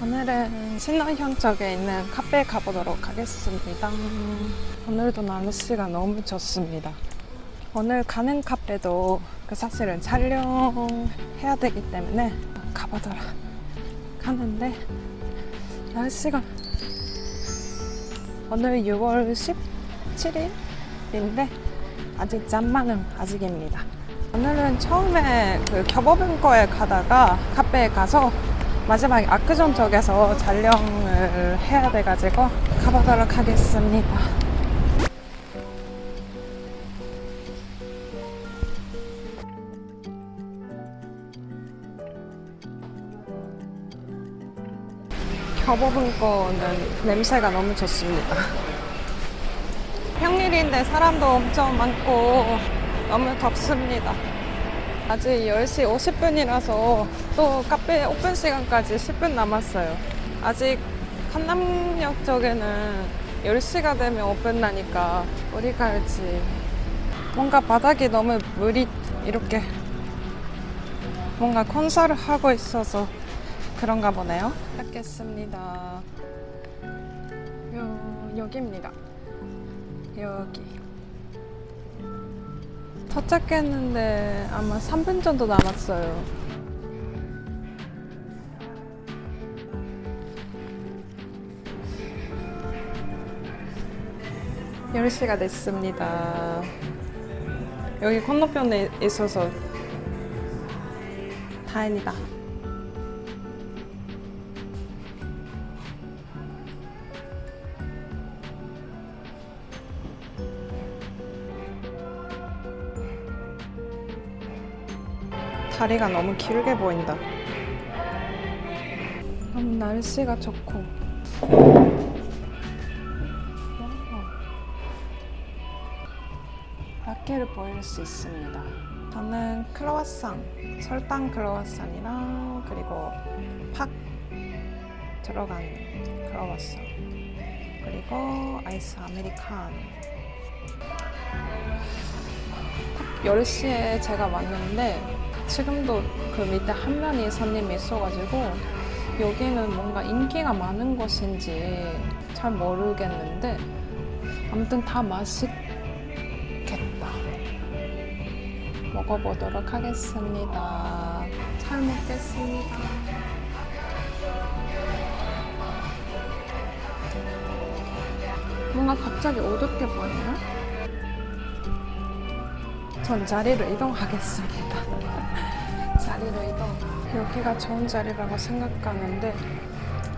오늘은 신안현 쪽에 있는 카페에 가보도록 하겠습니다. 오늘도 날씨가 너무 좋습니다. 오늘 가는 카페도 그 사실은 촬영해야 되기 때문에 가보도록 하는데 날씨가 오늘 6월 17일인데 아직 잠만은 아직입니다. 오늘은 처음에 그 교보문고에 가다가 카페에 가서 마지막에 아크존 쪽에서 촬영을 해야 돼가지고 가보도록 하겠습니다. 교보문고는 냄새가 너무 좋습니다. 평일인데 사람도 엄청 많고 너무 덥습니다. 아직 10시 50분이라서 또 카페 오픈 시간까지 10분 남았어요. 아직 한남역 쪽에는 10시가 되면 오픈하니까 어디 갈지. 뭔가 바닥이 너무 물이 이렇게 뭔가 콘서트 하고 있어서 그런가 보네요. 닦겠습니다. 요, 여기입니다. 여기. 도착했는데 아마 3분 정도 남았어요. 열시가 됐습니다. 여기 건너편에 있어서 다행이다. 다리가 너무 길게 보인다. 너무 날씨가 좋고. 밖에를 보일 수 있습니다. 저는 크로와상, 설탕 크로와상이랑 그리고 팍 들어간 크로와상 그리고 아이스 아메리카노 딱 10시에 제가 왔는데 지금도 그 밑에 한 명이 손님이 있어가지고 여기는 뭔가 인기가 많은 곳인지 잘 모르겠는데 아무튼 다 맛있겠다. 먹어보도록 하겠습니다. 잘 먹겠습니다. 뭔가 갑자기 어둡게 보이나? 전 자리를 이동하겠습니다. 자리로 이동. 여기가 좋은 자리라고 생각하는데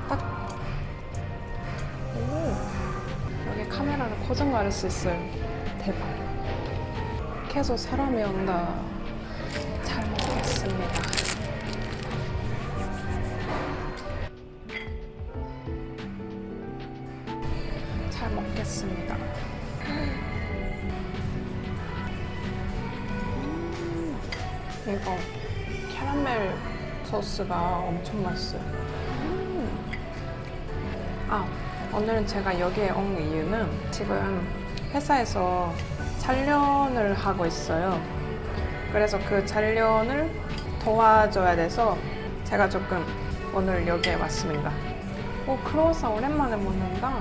딱 오, 여기 카메라를 고정할 수 있어요. 대박. 계속 사람이 온다. 잘 먹겠습니다. 잘 먹겠습니다. 이거 캐러멜 소스가 엄청 맛있어요. 음. 아, 오늘은 제가 여기에 온 이유는 지금 회사에서 촬영을 하고 있어요. 그래서 그 촬영을 도와줘야 돼서 제가 조금 오늘 여기에 왔습니다. 오, 크로와상 오랜만에 먹는다.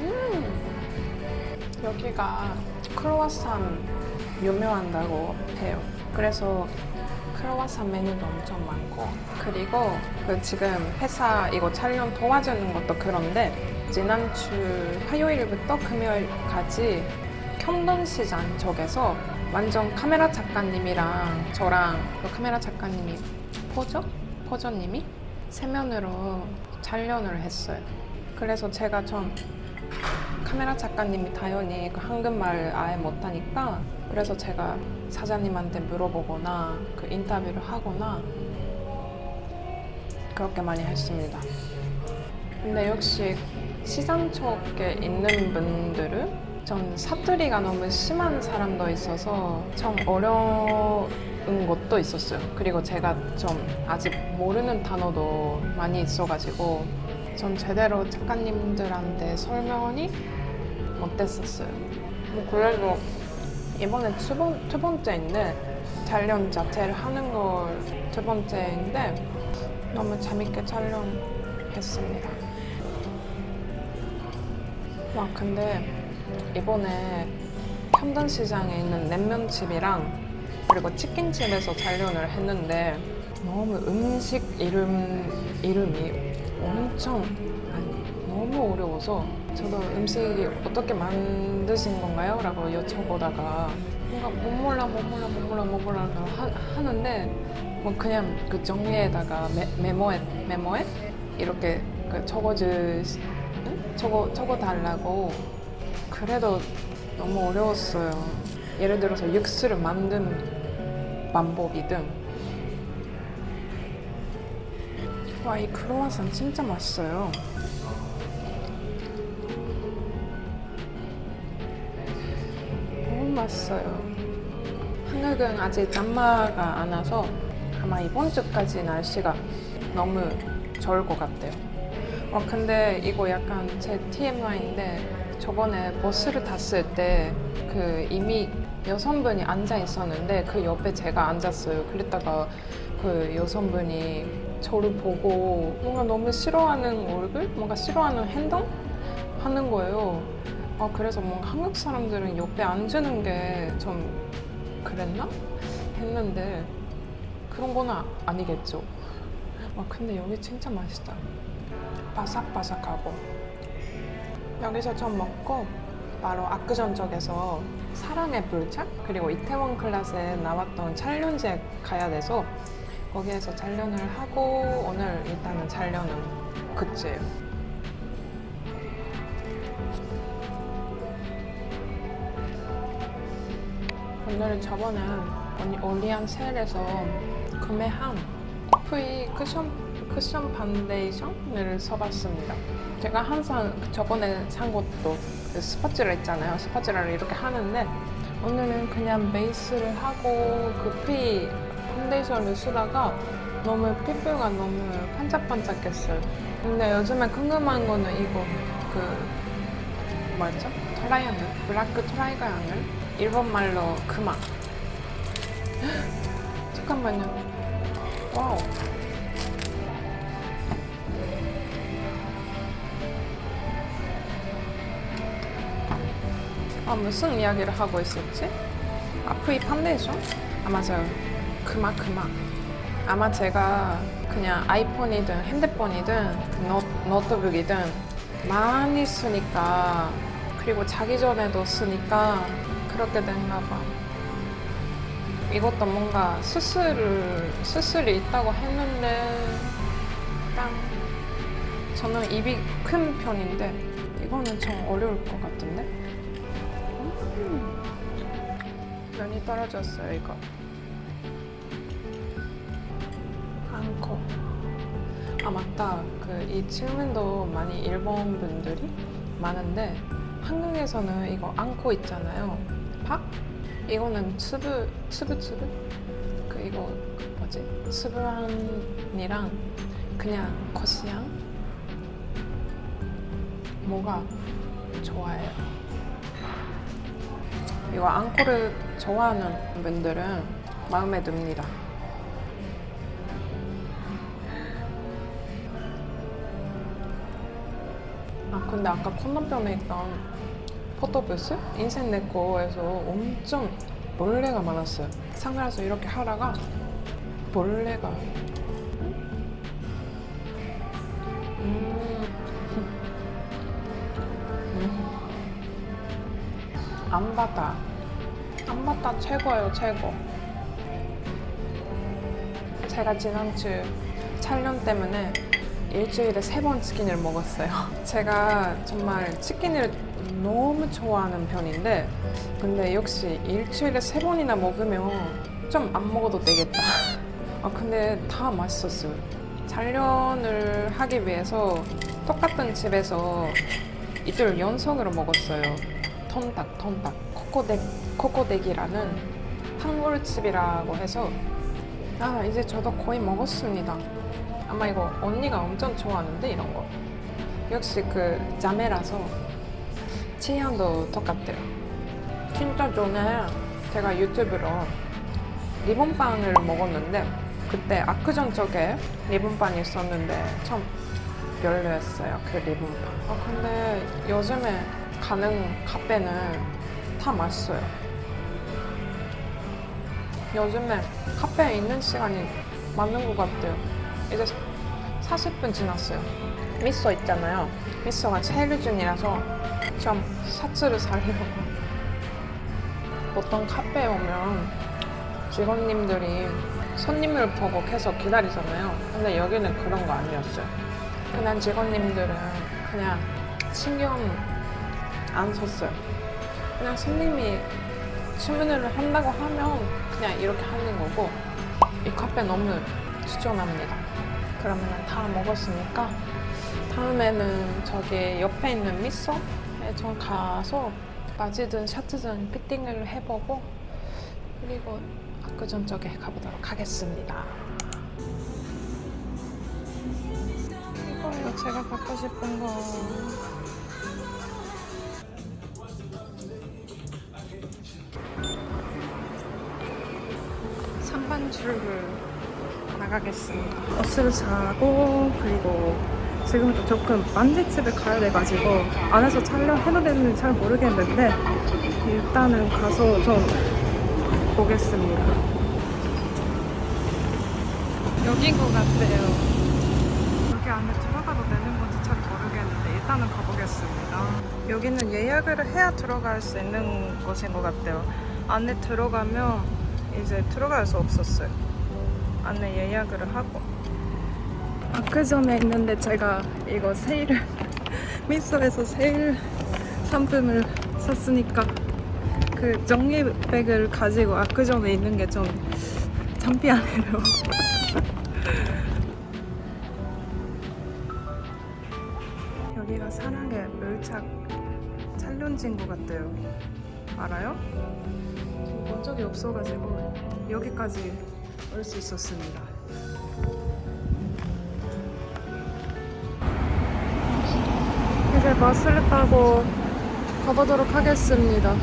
음, 여기가 크로와상 유명한다고 해요. 그래서 크로와상 메뉴도 엄청 많고 그리고 그 지금 회사 이거 촬영 도와주는 것도 그런데 지난주 화요일부터 금요일까지 경동시장 쪽에서 완전 카메라 작가님이랑 저랑 그 카메라 작가님이 포저? 포저님이 세면으로 촬영을 했어요. 그래서 제가 좀 카메라 작가님이 당연히 그 한국말 아예 못하니까 그래서 제가 사장님한테 물어보거나 그 인터뷰를 하거나 그렇게 많이 했습니다. 근데 역시 시장 쪽에 있는 분들은 전 사투리가 너무 심한 사람도 있어서 좀 어려운 것도 있었어요. 그리고 제가 좀 아직 모르는 단어도 많이 있어가지고 전 제대로 작가님들한테 설명이 못했었어요. 뭐 그래도 이번에 두, 번, 두 번째인데 촬영 자체를 하는 걸 두 번째인데 너무 재밌게 촬영했습니다. 와 근데 이번에 평등시장에 있는 냉면집이랑 그리고 치킨집에서 촬영을 했는데 너무 음식 이름 이름이 엄청 아니 너무 어려워서 저도 음식이 어떻게 만드신 건가요? 라고 여쭤보다가 뭔가 못 몰라 못 몰라 못 몰라 못 몰라 하, 하는데 뭐 그냥 그 정리에다가 메, 메모에 메모에 이렇게 그 적어주 응? 적어 적어 달라고 그래도 너무 어려웠어요. 예를 들어서 육수를 만든 방법이든 와 이 크로와상 진짜 맛있어요. 맛있어요. 한국은 아직 장마가 안 와서 아마 이번 주까지 날씨가 너무 좋을 것 같아요. 어, 근데 이거 약간 제 TMI인데 저번에 버스를 탔을 때 그 이미 여성분이 앉아 있었는데 그 옆에 제가 앉았어요. 그랬다가 그 여성분이 저를 보고 뭔가 너무 싫어하는 얼굴? 뭔가 싫어하는 행동? 하는 거예요. 아, 그래서 뭔가 한국 사람들은 옆에 앉는 게 좀 그랬나? 했는데 그런 거는 아- 아니겠죠. 아, 근데 여기 진짜 맛있다. 바삭바삭하고. 여기서 전 먹고 바로 아크전 쪽에서 사랑의 불착 그리고 이태원 클래스에 나왔던 촬영지에 가야 돼서 거기에서 촬영을 하고 오늘 일단은 촬영은 끝이에요. 오늘 저번에 언니 올리안 세일에서 구매한 V 쿠션 쿠션 파운데이션을 써봤습니다. 제가 항상 저번에 산 것도 그 스파츌라 있잖아요. 스파츌라를 이렇게 하는데 오늘은 그냥 베이스를 하고 그 V 파운데이션을 쓰다가 너무 피부가 너무 반짝반짝했어요. 근데 요즘에 궁금한 거는 이거 그 뭐였죠? 트라이앵글? 블라크 트라이앵글? 일본 말로 그마. 잠깐만요. 와우. 아, 무슨 이야기를 하고 있었지? 아, 프리 판데이션? 아, 맞아요. 그마, 그마. 아마 제가 그냥 아이폰이든 핸드폰이든 그 노, 노트북이든 많이 쓰니까 그리고 자기 전에도 쓰니까 그렇게 됐나 봐. 이것도 뭔가 수술을, 수술이 있다고 했는데 딱 저는 입이 큰 편인데 이거는 좀 어려울 것 같은데? 음. 면이 떨어졌어요 이거 앙코 아 맞다 그 이 질문도 많이 일본 분들이 많은데 한국에서는 이거 앙코 있잖아요 밥? 이거는 츠브 츠브 츠브 그 이거 그 뭐지 츠브랑이랑 그냥 거시양 뭐가 좋아해요 이거 앙코를 좋아하는 분들은 마음에 듭니다. 아 근데 아까 건너편에 있던 포토부스 인생 내 거에서 엄청 벌레가 많았어요. 상가에서 이렇게 하다가 벌레가 음. 음. 안바다 안바다 최고예요 최고 제가 지난주 촬영 때문에 일주일에 세 번 치킨을 먹었어요 제가 정말 치킨을 너무 좋아하는 편인데 근데 역시 일주일에 세 번이나 먹으면 좀 안 먹어도 되겠다 아 근데 다 맛있었어요 촬영을 하기 위해서 똑같은 집에서 이틀 연속으로 먹었어요 톤닭, 톤닭, 코코덱, 코코덱이라는 한국집이라고 해서 아 이제 저도 거의 먹었습니다. 아마 이거 언니가 엄청 좋아하는데 이런 거. 역시 그 자매라서 취향도 똑같아요. 진짜 전에 제가 유튜브로 리본빵을 먹었는데 그때 아크전 쪽에 리본빵이 있었는데 참 별로였어요 그 리본빵. 아 근데 요즘에 가는 카페는 다 맛있어요. 요즘에 카페에 있는 시간이 많은 것 같아요. 이제 40분 지났어요. 미소 있잖아요. 미소가 세일 중이라서 좀 셔츠를 사려고. 보통 카페에 오면 직원님들이 손님을 보고 계속 기다리잖아요. 근데 여기는 그런 거 아니었어요. 그냥 직원님들은 그냥 신경 안 썼어요. 그냥 손님이 주문을 한다고 하면 그냥 이렇게 하는 거고 이 카페 너무 추천합니다. 그러면 다 먹었으니까 다음에는 저기 옆에 있는 미소에 좀 가서 바지든 셔츠든 피팅을 해보고 그리고 아크전 쪽에 가보도록 하겠습니다. 이거 제가 갖고 싶은 거. 상반줄을 나가겠습니다. 버스를 사고 그리고 지금도 조금 만지집에 가야 돼가지고 안에서 촬영해도 되는지 잘 모르겠는데 일단은 가서 좀 보겠습니다. 여긴 것 같아요. 여기 안에 들어가도 되는 건지 잘 모르겠는데 일단은 가보겠습니다. 여기는 예약을 해야 들어갈 수 있는 곳인 것 같아요. 안에 들어가면 이제 들어갈 수 없었어요. 안에 예약을 하고. 아그 전에 있는데 제가 이거 세일을 미소에서 세일 상품을 샀으니까 그 정리백을 가지고 아그 전에 있는 게 좀 창피하네요. 여기가 사랑의 멸착 촬영지인 것 같아요. 알아요? 본 적이 없어가지고 여기까지 올 수 있었습니다. 이제 버스를 타고 가보도록 하겠습니다.